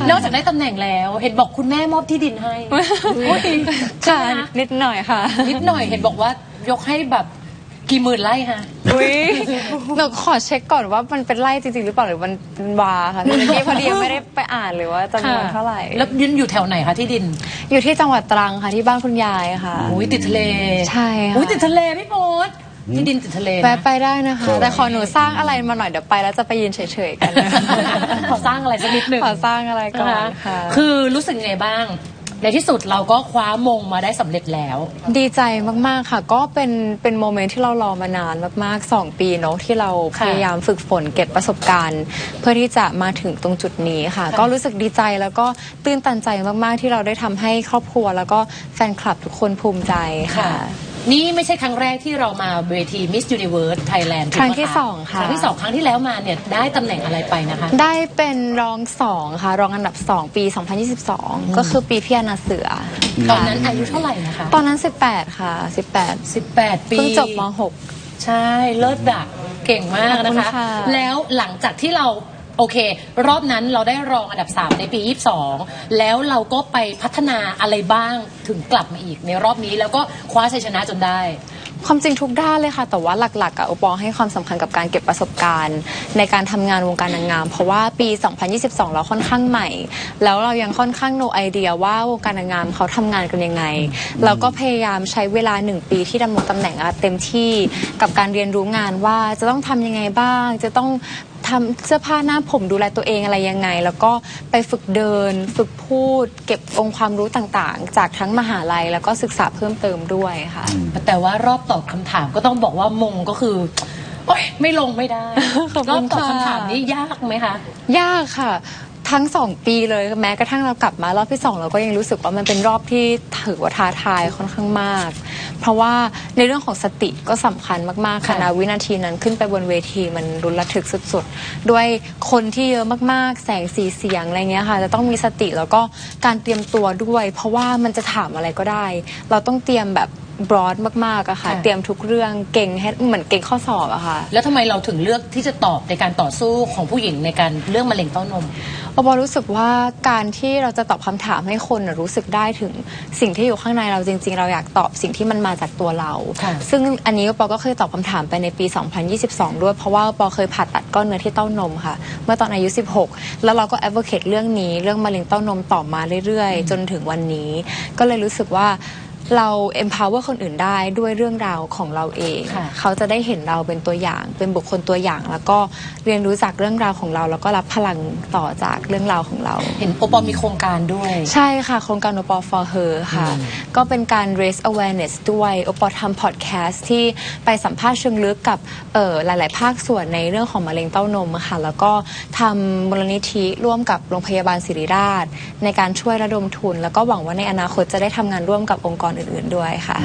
ค่ะนอกจากได้ตำแหน่งแล้ว เห็นบอกคุณแม่มอบที่ดินให้อุ๊ยค่ะใช่ไหมนิดหน่อยค่ะ นิดหน่อยเห็นบอกว่ายกให้แบบกี่หมื่นไร่ฮะอุ้ยหนูขอเช็คก่อนว่ามันเป็นไร่จริงๆหรือเปล่าหรือมันเป็นวาค่ะเมื่อกี้พอดียังไม่ได้ไปอ่านเลยว่าจำนวนเท่าไหร่ แล้วยืนอยู่แถวไหนคะที่ดิน อยู่ที่จังหวัดตรังค่ะที่บ้านคุณยายค่ะ อุ้ยติดทะเล ใช่ค่ะ อุ้ยติดทะเลพี่โพส ที่ดินติดทะเลนะ แวะไปได้นะคะ แต่ขอหนูสร้างอะไรมาหน่อยเดี๋ยวไปแล้วจะไปยืนเฉยๆกันขอสร้างอะไรสักนิดหนึ่ง ขอสร้างอะไรก่อนะนคะค่ะ คือรู้สึกยังไงบ้าง ในที่สุดเราก็คว้ามงมาได้สำเร็จแล้ว ดีใจมากๆค่ะ ก็เป็นเป็นโมเมนต์ที่เรารอมานานมากๆ 2 ปีเนาะที่เราค่ะพยายามฝึกฝนเก็บประสบการณ์ เพื่อที่จะมาถึงตรงจุดนี้ค่ะค่ะ ก็รู้สึกดีใจแล้วก็ตื้นตันใจมากๆที่เราได้ทำให้ครอบครัว แล้วก็แฟนคลับทุกคนภูมิใจค่ะ นี่ไม่ใช่ครั้งแรกที่เรามาเวที Miss Universe Thailand ถูกครั้งไหมที่สองค่ะ ครั้งที่สองครั้งที่แล้วมาเนี่ยได้ตำแหน่งอะไรไปนะคะ ได้เป็นรองสองค่ะ รองอันดับ2ปี 2022 ก็คือปีพี่อนาเสือ ตอนนั้นอายุเท่าไหร่นะคะ ตอนนั้น 18 ค่ะ 18 18 ปีเพิ่งจบมใช่เลิศดักเก่งมากนะขอบคุณคะค่ะแล้วหลังจากที่เรา โอเค รอบนั้นเราได้รองอันดับ 3 ในปี 22 แล้วเราก็ไปพัฒนาอะไรบ้างถึงกลับมาอีกในรอบนี้แล้วก็คว้าชัยชนะจนได้ ความจริงทุกด้านเลยค่ะ แต่ว่าหลักๆอะโอปอให้ความสำคัญกับการเก็บประสบการณ์ ในการทำงานวงการนางงาม เพราะว่าปี 2022 เราค่อนข้างใหม่ แล้วเรายังค่อนข้าง no idea ว่าวงการนางงามเขาทำงานกันยังไง เราก็พยายามใช้เวลาหนึ่งปีที่ดำรงตำแหน่งอะเต็มที่กับการเรียนรู้งานว่าจะต้องทำยังไงบ้าง จะต้อง ทำเสื้อผ้าหน้าผมดูแลตัวเองอะไรยังไง แล้วก็ไปฝึกเดิน ฝึกพูด เก็บองค์ความรู้ต่างๆ จากทั้งมหาลัยแล้วก็ศึกษาเพิ่มเติมด้วยค่ะ แต่ว่ารอบตอบคำถามก็ต้องบอกว่ามงก็คือ โอ๊ยไม่ลงไม่ได้ขอบรคุอบณตอบค่ะ คำถามนี้ยากไหมคะ ยากค่ะ ทั้งสองปีเลยแม้กระทั่งเรากลับมารอบที่สองเราก็ยังรู้สึกว่ามันเป็นรอบที่ถือว่าท้าทายค่อนข้างมาก เพราะว่าในเรื่องของสติก็สำคัญมากๆค่ะค่ะนะวินาทีนั้นขึ้นไปบนเวทีมันรุนระทึกสุดๆ ด้วยคนที่เยอะมากๆ แสงสีเสียงอะไรเงี้ยค่ะ จะต้องมีสติแล้วก็การเตรียมตัวด้วย เพราะว่ามันจะถามอะไรก็ได้ เราต้องเตรียมแบบ บรอดมากๆอะค่ะ ค่ะ เตรียมทุกเรื่องเก่งให้เหมือนเก่งข้อสอบอะค่ะ แล้วทำไมเราถึงเลือกที่จะตอบในการต่อสู้ของผู้หญิงในการเรื่องมะเร็งเต้านม ปอปอรู้สึกว่าการที่เราจะตอบคำถามให้คนน่ะรู้สึกได้ถึงสิ่งที่อยู่ข้างในเราจริง ๆ เราอยากตอบสิ่งที่มันมาจากตัวเรา ค่ะ ซึ่งอันนี้ปอก็เคยตอบคำถามไปในปี 2022 ด้วย เพราะว่าปอเคยผ่าตัดก้อนเนื้อที่เต้านมค่ะ เมื่อตอนอายุ 16 แล้วเราก็ advocate เรื่องนี้ เรื่องมะเร็งเต้านมต่อมาเรื่อยๆ จนถึงวันนี้ ก็เลยรู้สึกว่า เรา empower คนอื่นได้ด้วยเรื่องราวของเราเอง ค่ะเขาจะได้เห็นเราเป็นตัวอย่าง เป็นบุคคลตัวอย่าง แล้วก็เรียนรู้จากเรื่องราวของเรา แล้วก็รับพลังต่อจากเรื่องราวของเรา เห็นโอปอลมีโครงการด้วย ใช่ค่ะ โครงการ o p o for her ค่ะก็เป็นการ raise awareness ด้วยโอปอทำ podcast ที่ไปสัมภาษณ์เชิงลึกกับเอ่อหลาย ๆ ภาคส่วนในเรื่องของมะเร็งเต้านมค่ะ แล้วก็ทำมูลนิธิร่วมกับโรงพยาบาลศิริราช ในการช่วยระดมทุน แล้วก็หวังว่าในอนาคตจะได้ทำงานร่วมกับองค์กรอื่น ๆด้วยค่ะ